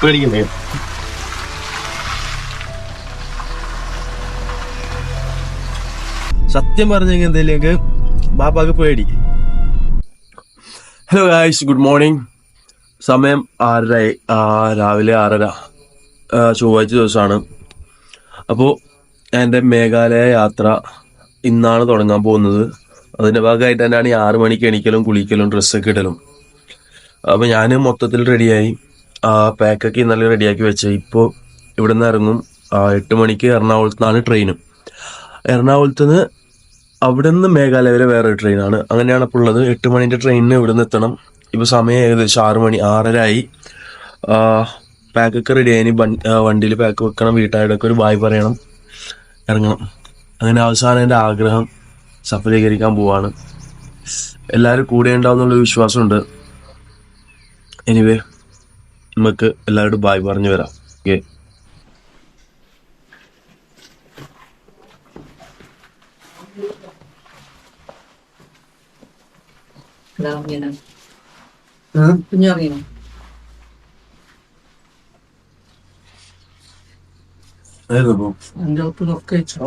പേടിക്കുന്നേ സത്യം പറഞ്ഞെങ്കിൽ എന്തെങ്കിലും ബാപ്പാക്ക് പേടി ഹലോ ഗായ്സ് ഗുഡ് മോർണിംഗ് സമയം ആറര രാവിലെ ആറര ചൊവ്വാഴ്ച ദിവസമാണ് അപ്പോൾ എന്റെ മേഘാലയ യാത്ര ഇന്നാണ് തുടങ്ങാൻ പോകുന്നത് അതിന്റെ ഭാഗമായിട്ട് തന്നെയാണ് ഈ ആറ് മണിക്ക് എണീക്കലും കുളിക്കലും ഡ്രസ്സൊക്കെ ഇടലും. അപ്പോൾ ഞാൻ മൊത്തത്തിൽ റെഡിയായി. ആ പാക്കൊക്കെ ഇന്നലെ റെഡിയാക്കി വെച്ച്. ഇപ്പോൾ ഇവിടെ നിന്ന് ഇറങ്ങും എട്ട് മണിക്ക് എറണാകുളത്ത് നിന്നാണ് ട്രെയിനും. എറണാകുളത്ത് നിന്ന് അവിടെ നിന്ന് മേഘാലയ വരെ വേറെ ട്രെയിനാണ്. അങ്ങനെയാണ് അപ്പോൾ ഉള്ളത്. എട്ട് മണിന്റെ ട്രെയിനിന് ഇവിടെ നിന്ന് എത്തണം. ഇപ്പോൾ സമയം ഏകദേശം ആറ് മണി ആറരയായി പാക്കൊക്കെ റെഡി ആയി. വണ്ടിയിൽ പാക്ക് വെക്കണം. വീട്ടായിടൊക്കെ ഒരു ബായ് പറയണം. ഇറങ്ങണം. അങ്ങനെ അവസാനം എന്റെ ആഗ്രഹം സഫലീകരിക്കാൻ പോവാണ്. എല്ലാവരും കൂടെ ഉണ്ടാവും എന്നുള്ള വിശ്വാസമുണ്ട്. എനിവേ നമുക്ക് എല്ലാവരോടും ബായ് പറഞ്ഞു വരാം. ഓക്കെ. Kunyarino. എന്റെ ഒപ്പിലൊക്കെ വെച്ചോ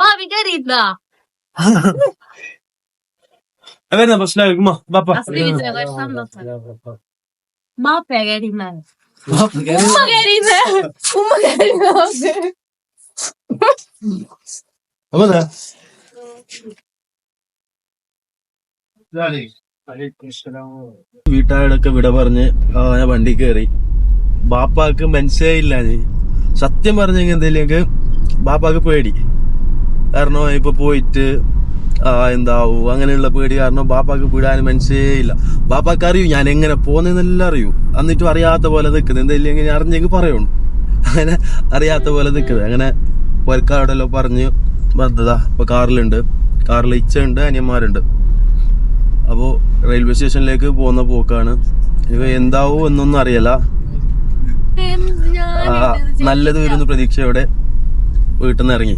ഒന്നുമ്പോ സ്റ്റാർട്ട് Papi, querida. വരുന്ന പ്രശ്നം ബാപ്പ Así dice, rezando. Mape, querida. Uma querida. Uma querida. അമ്മ വീട്ടുകാരോടൊക്കെ വിട പറഞ്ഞ് ആ, ഞാൻ വണ്ടി കയറി ബാപ്പാക്ക് മനസ്സിലായില്ല ഞാൻ സത്യം പറഞ്ഞെങ്കിൽ എന്തെങ്കിലും ബാപ്പാക്ക് പേടി കാരണം ഇപ്പൊ പോയിട്ട് എന്താവൂ അങ്ങനെയുള്ള പേടി കാരണം ബാപ്പാക്ക് വിടാനും മനസ്സേ ഇല്ല. ബാപ്പാക്ക് അറിയൂ ഞാൻ എങ്ങനെ പോകുന്നതെന്നെല്ലാം അറിയൂ. എന്നിട്ടും അറിയാത്ത പോലെ നിൽക്കുന്നത് എന്തെങ്കിലും ഞാൻ അറിഞ്ഞെങ്കിൽ പറയുള്ളൂ അങ്ങനെ അറിയാത്ത പോലെ നിൽക്കുന്നത് അങ്ങനെ പുരക്കാരോടെല്ലാം പറഞ്ഞ് ബദ്ധത ഇപ്പൊ കാറിലുണ്ട്. കാറിൽ ഇച്ചുണ്ട് അനിയന്മാരുണ്ട്. അപ്പോൾ റെയിൽവേ സ്റ്റേഷനിലേക്ക് പോകുന്ന പോക്കാണ്. എന്താവൂ എന്നൊന്നും അറിയില്ല. നല്ലത് വരുന്ന പ്രതീക്ഷയോടെ വീട്ടിൽ നിന്ന് ഇറങ്ങി.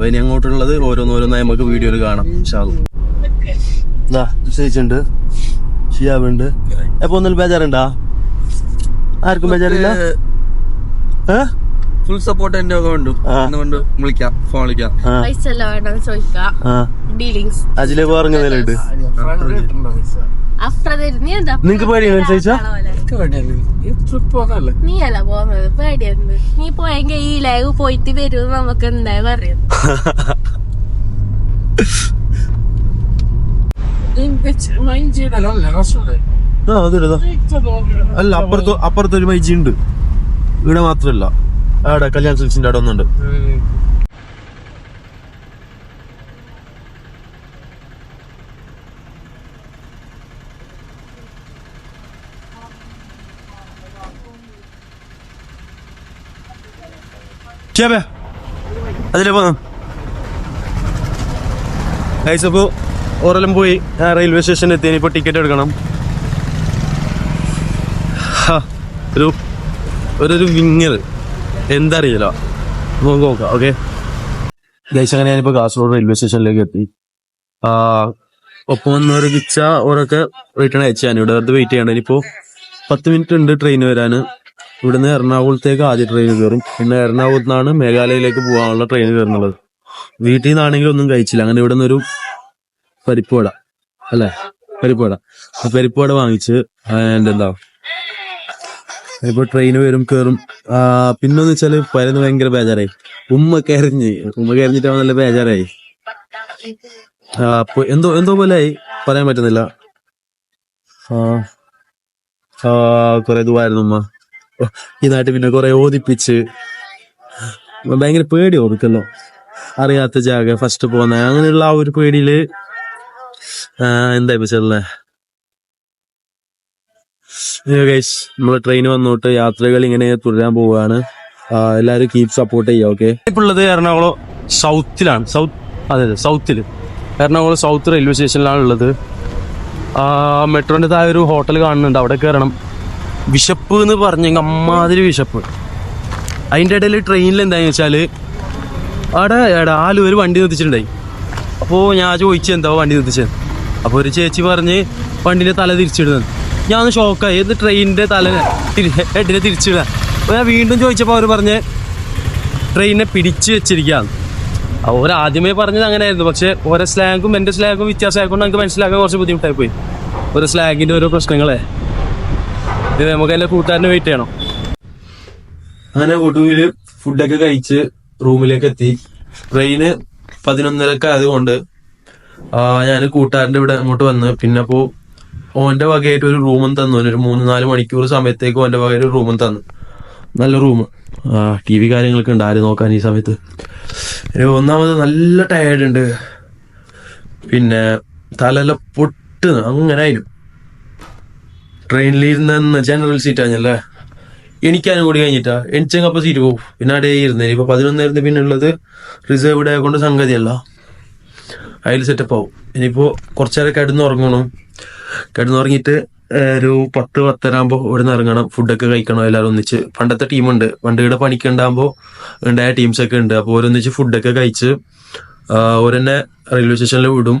അപ്പൊ ഇനി അങ്ങോട്ടുള്ളത് ഓരോന്നോരോന്നായി നമുക്ക് വീഡിയോയിൽ കാണാം ചേച്ചിണ്ട് ഷിയാവുണ്ട് ഷിയാബുണ്ട്. എപ്പോ ഒന്നും ബേജാറുണ്ടാ? ആർക്കും ബേജാറില്ല? ഫുൾ സപ്പോർട്ട് എന്റെ ഉണ്ട്. അതുകൊണ്ട് വിളിക്കാം ഫോൺ വിളിക്കാം. പൈസ ചോദിക്കാം. ഡീലിങ്സ്. അതിലേക്ക് നിങ്ങൾക്ക് മനസ്സിലായിച്ചാ നീ അല്ല പോകുന്നത് പേടിയാണ് നീ പോയെങ്കിൽ ഈ ലേഗ് പോയിട്ട് വരും നമുക്ക് എന്തായാലും അറിയാം അല്ല അപ്പുറത്ത് അപ്പുറത്തൊരു മൈജി ഉണ്ട്. ഇവിടെ മാത്രല്ല. അവിടെ കല്യാൺ സിൽസിന്റെ അവിടെ ഒന്നുണ്ട്. ചേപ്പേ അതിലെ പോകാം കഴിച്ചപ്പോ ഓരെല്ലാം പോയി. റെയിൽവേ സ്റ്റേഷനിൽ എത്തി. ഇനിയിപ്പോൾ ടിക്കറ്റ് എടുക്കണം. ഒരു ഒരു വിങ്ങർ എന്തറിയില്ല. നമുക്ക് നോക്കാം ഓക്കെ ഗൈസ് അങ്ങനെ ഞാനിപ്പോൾ കാസർഗോഡ് റെയിൽവേ സ്റ്റേഷനിലേക്ക് എത്തി. ഒപ്പം വന്നവർ കിച്ച ഓരൊക്കെ റിട്ടേൺ അയച്ചു. ഞാൻ ഇവിടെ വെറുതെ വെയിറ്റ് ചെയ്യണം ഇനിയിപ്പോൾ പത്ത് മിനിറ്റ് ഉണ്ട് ട്രെയിൻ വരാൻ ഇവിടുന്ന് എറണാകുളത്തേക്ക് ആദ്യ ട്രെയിൻ കയറും പിന്നെ എറണാകുളത്ത് നിന്നാണ് മേഘാലയയിലേക്ക് പോകാനുള്ള ട്രെയിൻ കയറുന്നത് വീട്ടിൽ നിന്നാണെങ്കിൽ ഒന്നും കഴിച്ചില്ല. അങ്ങനെ ഇവിടെ നിന്നൊരു പരിപ്പുവട അല്ലേ? പരിപ്പുവട. പരിപ്പുവട വാങ്ങിച്ച് എന്റെ എന്താ ഇപ്പൊ ട്രെയിൻ വരും കയറും പിന്നെ വെച്ചാൽ പരന്ന് ഭയങ്കര ബേജാറായി. ഉമ്മ കരഞ്ഞ്. ഉമ്മ കരഞ്ഞിട്ട് നല്ല ബേജാറായി. എന്തോ എന്തോ പോലെ ആയി. പറയാൻ പറ്റുന്നില്ല. കുറെ ദുവായിരുന്നു ഉമ്മ. ഈ നാട്ടിൽ പിന്നെ കുറെ ഓദിപ്പിച്ച് ഭയങ്കര പേടി ഓർക്കല്ലോ. അറിയാത്ത ജാഗ ഫസ്റ്റ് പോകുന്ന അങ്ങനെയുള്ള ആ ഒരു പേടിയിൽ എന്താ ഇപ്പൊ ചെല്ലേ ഗൈസ് നമ്മൾ ട്രെയിൻ വന്നോട്ട് യാത്രകൾ ഇങ്ങനെ തുടരാൻ പോവുകയാണ് എല്ലാവരും കീപ് സപ്പോർട്ട് ചെയ്യുക ഓക്കെ ഇപ്പൊ ഉള്ളത് എറണാകുളം സൗത്തിലാണ് സൗത്ത് അതെ അതെ സൗത്തിൽ എറണാകുളം സൗത്ത് റെയിൽവേ സ്റ്റേഷനിലാണ് ഉള്ളത്. ആ മെട്രോന്റെ താഴെ ഒരു ഹോട്ടൽ കാണുന്നുണ്ട്. അവിടെ കയറണം വിശപ്പ് എന്ന് പറഞ്ഞെങ്കിൽ അമ്മാതിരി വിശപ്പ്. അതിന്റെ ഇടയിൽ ട്രെയിനിൽ എന്താന്ന് വെച്ചാൽ അവിടെ എടാ ആലു ഒരു വണ്ടി നിർത്തിച്ചിട്ടുണ്ടായി. അപ്പോൾ ഞാൻ ചോദിച്ചു എന്താ വണ്ടി നിർത്തിച്ചത് അപ്പോൾ ഒരു ചേച്ചി പറഞ്ഞ് വണ്ടിന്റെ തല തിരിച്ചിടുന്നത്. ഞാൻ ഒന്ന് ഷോക്കായി ഇത് ട്രെയിനിന്റെ തല ഹെഡിനെ തിരിച്ചിടുക അപ്പോൾ ഞാൻ വീണ്ടും ചോദിച്ചപ്പോൾ അവർ പറഞ്ഞ് ട്രെയിനിനെ പിടിച്ച് വെച്ചിരിക്കുകയാണ്. അവർ ആദ്യമേ പറഞ്ഞത് അങ്ങനെയായിരുന്നു. പക്ഷേ ഓരോ സ്ലാങ്ങും എന്റെ സ്ലാങ്ങും വ്യത്യാസമായതുകൊണ്ട് നമുക്ക് മനസ്സിലാക്കാൻ കുറച്ച് ബുദ്ധിമുട്ടായി പോയി ഓരോ സ്ലാങ്ങിന്റെ ഓരോ പ്രശ്നങ്ങളെ. ഇത് നമുക്ക് അതിന്റെ കൂട്ടുകാരനെ വെയിറ്റ് ചെയ്യണം. അങ്ങനെ ഒടുവിൽ ഫുഡൊക്കെ കഴിച്ച് റൂമിലേക്ക് എത്തി. ട്രെയിന് പതിനൊന്നരക്ക് ആയതുകൊണ്ട് ഞാൻ കൂട്ടുകാരന്റെ ഇവിടെ അങ്ങോട്ട് വന്ന്. പിന്നെ അപ്പോ ഓന്റെ വകയായിട്ട് ഒരു റൂമും തന്നു. ഒരു മൂന്ന് നാല് മണിക്കൂർ സമയത്തേക്ക് ഓന്റെ വകയിൽ ഒരു റൂമും തന്നു. നല്ല റൂം ടി വി കാര്യങ്ങളൊക്കെ ഉണ്ട്. ആര് നോക്കാൻ ഈ സമയത്ത്? ഒന്നാമത് നല്ല ടയേർഡ് ഉണ്ട്. പിന്നെ തലല പൊട്ട് അങ്ങനെ ആയിരുന്നു. ട്രെയിനിൽ ഇരുന്ന ജനറൽ സീറ്റ് ആഞ്ഞല്ലേ എനിക്കാനും കൂടി കഴിഞ്ഞിട്ടാ. എനിച്ചങ്ങ് സീറ്റ് പോകും പിന്നെ അവിടെ ഇരുന്നേ ഇപ്പൊ പതിനൊന്നായിരുന്നു പിന്നെ ഉള്ളത് റിസർവ്ഡ് ആയതുകൊണ്ട് സംഗതിയല്ല. അതിൽ സെറ്റപ്പ് ആവും. ഇനിയിപ്പോ കുറച്ചേരം കിടന്നുറങ്ങണം കിടന്നുറങ്ങിയിട്ട് ഉറങ്ങിയിട്ട് ഒരു പത്ത് പത്തരാകുമ്പോൾ ഇവിടെ നിന്ന് ഇറങ്ങണം ഫുഡൊക്കെ കഴിക്കണം. എല്ലാവരും ഒന്നിച്ച്. പണ്ടത്തെ ടീമുണ്ട് വണ്ടിയുടെ പണിക്ക് ഉണ്ടാകുമ്പോൾ ഉണ്ടായ ടീംസ് ഒക്കെ ഉണ്ട്. അപ്പോൾ ഓരോന്നിച്ച് ഫുഡൊക്കെ കഴിച്ച് ഓരെന്നെ റെയിൽവേ സ്റ്റേഷനിൽ വിടും.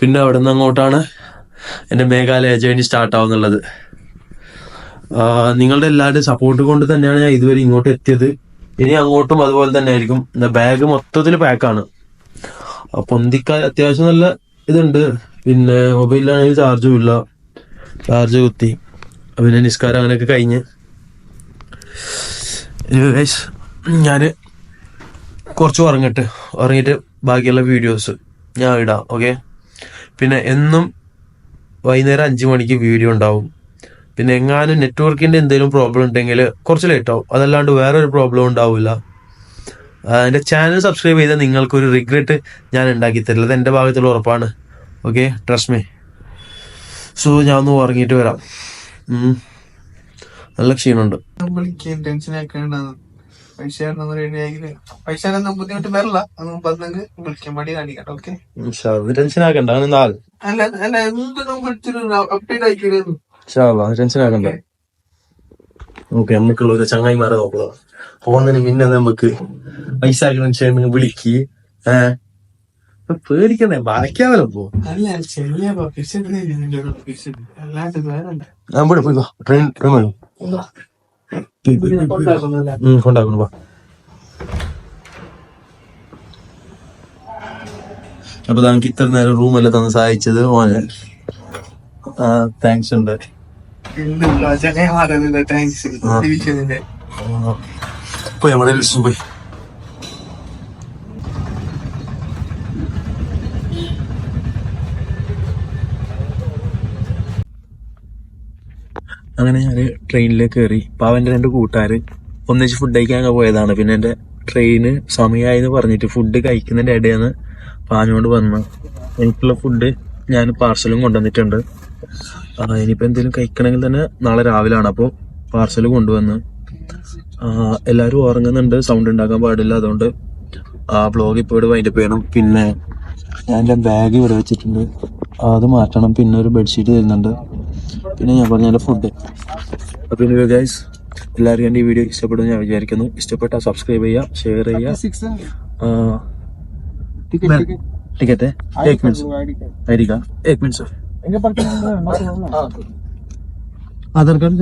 പിന്നെ അവിടെ നിന്ന് അങ്ങോട്ടാണ് എന്റെ മേഘാലയ ജേണി സ്റ്റാർട്ട് ആവുന്നുള്ളത്. നിങ്ങളുടെ എല്ലാവരുടെയും സപ്പോർട്ട് കൊണ്ട് തന്നെയാണ് ഞാൻ ഇതുവരെ ഇങ്ങോട്ട് എത്തിയത്. ഇനി അങ്ങോട്ടും അതുപോലെ തന്നെ ആയിരിക്കും ബാഗ് മൊത്തത്തിൽ പാക്കാണ് പൊന്തിക്കാൻ അത്യാവശ്യം നല്ല ഇതുണ്ട്. പിന്നെ മൊബൈലിലാണെങ്കിൽ ചാർജും ഇല്ല. ചാർജ് കുത്തി. പിന്നെ നിസ്കാരം അങ്ങനെയൊക്കെ കഴിഞ്ഞ്. ഞാൻ കുറച്ച് ഉറങ്ങട്ട് ഉറങ്ങിയിട്ട് ബാക്കിയുള്ള വീഡിയോസ് ഞാൻ ഇടാം ഓക്കെ പിന്നെ എന്നും വൈകുന്നേരം അഞ്ച് മണിക്ക് വീഡിയോ ഉണ്ടാവും. പിന്നെ എങ്ങാനും നെറ്റ്വർക്കിന്റെ എന്തെങ്കിലും പ്രോബ്ലം ഉണ്ടെങ്കിൽ കുറച്ച് ലേറ്റ് ആവും. അതല്ലാണ്ട് വേറെ ഒരു പ്രോബ്ലം ഉണ്ടാവില്ല എന്റെ ചാനൽ സബ്സ്ക്രൈബ് ചെയ്താൽ നിങ്ങൾക്കൊരു റിഗ്രറ്റ് ഞാൻ ഉണ്ടാക്കി തരില്ല. അത് എന്റെ ഭാഗത്തുള്ള ഉറപ്പാണ്. ഓക്കെ ട്രസ്റ്റ് മീ സോ ഞാൻ ഒന്ന് ഉറങ്ങിയിട്ട് വരാം. നല്ല ക്ഷീണമുണ്ട്. ടെൻഷൻ ആക്കേണ്ടത് പൈസ പൈസ ബുദ്ധിമുട്ട് വരില്ല. അതൊന്നും വിളിക്കാൻ മടി കാണിക്കട്ടെ ഓക്കെ ടെൻഷൻ ആക്കണ്ട അങ്ങനെ നാൾ അല്ല അല്ല എന്ത് നമുക്ക് അപ്ഡേറ്റ് ആക്കിയിരുന്നു ടെൻഷൻ ആക്കണ്ട. ഓക്കെ നമുക്കുള്ള ഒരു ചങ്ങായിമാരെ നോക്കുക പോകുന്നതിന് പിന്നെ നമുക്ക് പൈസ ആക്കണം വിളിക്ക്. ഏഹ് പേടിക്കണ്ടേ ബാക്കിയാവല്ലോ പോ ഞാൻ പോയി പോയി ട്രെയിൻ ട്രെയിൻ വേണം കൊണ്ടാക്കുന്നു വാ. അപ്പൊ താങ്ക് ഇത്ര നേരം റൂമെല്ലാം തന്ന് സഹായിച്ചത് ഓന് താങ്ക്സ് ഉണ്ട്. അപ്പൊ നമ്മുടെ പോയി അങ്ങനെ ഞാൻ ട്രെയിനിലേക്ക് കയറി പാവന്റെ രണ്ട് കൂട്ടുകാര് ഒന്നിച്ച് ഫുഡ് കഴിക്കാൻ പോയതാണ്. പിന്നെ എന്റെ ട്രെയിന് സമയമായെന്ന് പറഞ്ഞിട്ട് ഫുഡ് കഴിക്കുന്നതിന്റെ ഇടയെന്ന് പാഞ്ഞോണ്ട് വന്ന്. എനിക്കുള്ള ഫുഡ് ഞാൻ പാർസലും കൊണ്ടുവന്നിട്ടുണ്ട്. ഇനിയിപ്പോൾ ഇനിയിപ്പോ എന്തെങ്കിലും കഴിക്കണമെങ്കിൽ തന്നെ നാളെ രാവിലെയാണ് അപ്പോൾ പാർസൽ കൊണ്ടുവന്ന് എല്ലാവരും ഉറങ്ങുന്നുണ്ട്. സൗണ്ട് ഉണ്ടാക്കാൻ പാടില്ല. അതുകൊണ്ട് ആ ബ്ലോഗ് ഇപ്പോൾ ഇവിടെ വൈൻഡപ്പ് ചെയ്യണം. പിന്നെ ഞാൻ എന്റെ ബാഗ് ഇവിടെ വെച്ചിട്ടുണ്ട്. അത് മാറ്റണം. പിന്നെ ഒരു ബെഡ്ഷീറ്റ് തരുന്നുണ്ട്. പിന്നെ ഞാൻ പറഞ്ഞ ഫുഡ് അപ്പൊ ഗൈസ് എല്ലാവരും എന്റെ ഈ വീഡിയോ ഇഷ്ടപ്പെടുമെന്ന് ഞാൻ വിചാരിക്കുന്നു. ഇഷ്ടപ്പെട്ട സബ്സ്ക്രൈബ് ചെയ്യുക ഷെയർ ചെയ്യുക. Ticket Aadhaar card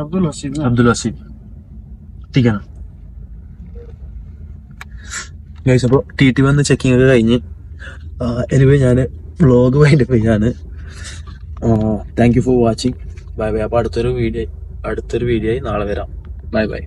Abdul Hasib guys അപ്പോൾ ടി ടി വന്ന് ചെക്കിംഗ് ഒക്കെ കഴിഞ്ഞ്. എനിവേ ഞാൻ വ്ളോഗ് വൈൻഡപ്പ് ചെയ്യാണ് thank you for watching bye bye അപ്പോൾ അടുത്തൊരു വീഡിയോ അടുത്തൊരു വീഡിയോ ആയി നാളെ വരാം. Bye bye